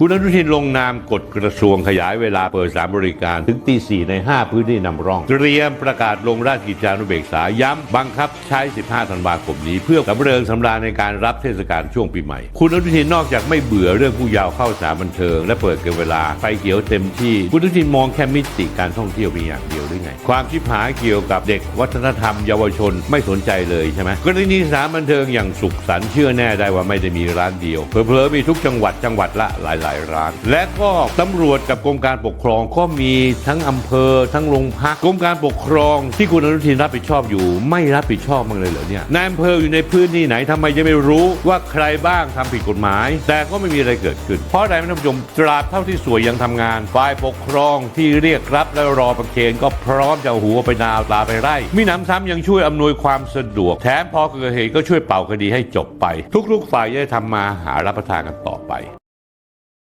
คุณอนุทินลงนามกฎกระทรวงขยายเวลาเปิดสานบริการถึงตีสี่ใน 5 พื้นที่นำร่อง เตรียมประกาศลงราชกิจจานุเบกษาย้ำบังคับใช้ 15 ธันวาคมนี้ เพื่อสำเริงสำราญในการรับเทศกาลช่วงปีใหม่ คุณอนุทินนอกจากไม่เบื่อเรื่องผู้ยาวเข้าสานบันเทิง และเปิดเกินเวลาไฟเขียวเต็มที่ คุณอนุทินมองแค่มิติการท่องเที่ยวเพียงอย่างเดียวหรือไง ความชิบหายเกี่ยวกับเด็กวัฒนธรรม เยาวชนไม่สนใจเลยใช่ไหมกรณีสานบันเทิงอย่างสุขสันต์เชื่อแน่ได้ว่าไม่ได้มีร้านเดียวเผลอๆมีทุกจังหวัดจังหวัดละหลายๆร้าน และก็ตำรวจกับกรมการปกครองก็มีทั้งอำเภอทั้งโรงพักกรมการปกครองที่คุณอนุทินรับผิดชอบอยู่ ไม่รับผิดชอบมั้งเลยเหรอเนี่ยนายอำเภออยู่ในพื้นที่ไหนทำไมจะไม่รู้ว่าใครบ้างทำผิดกฎหมาย แต่ก็ไม่มีอะไรเกิดขึ้น เพราะอะไรท่านผู้ชมตราบเท่าที่สวยยังทำงานฝ่ายปกครองที่เรียกรับและรอประเคนก็พร้อมจะหัวไปนาวตาไปไร่มีน้ำซ้ำยังช่วยอำนวยความสะดวก แถมพอเกิดเหตุก็ช่วยเป่าคดีให้จบไป ทุกๆฝ่ายจะได้ทำมาหารับประทานกันต่อไป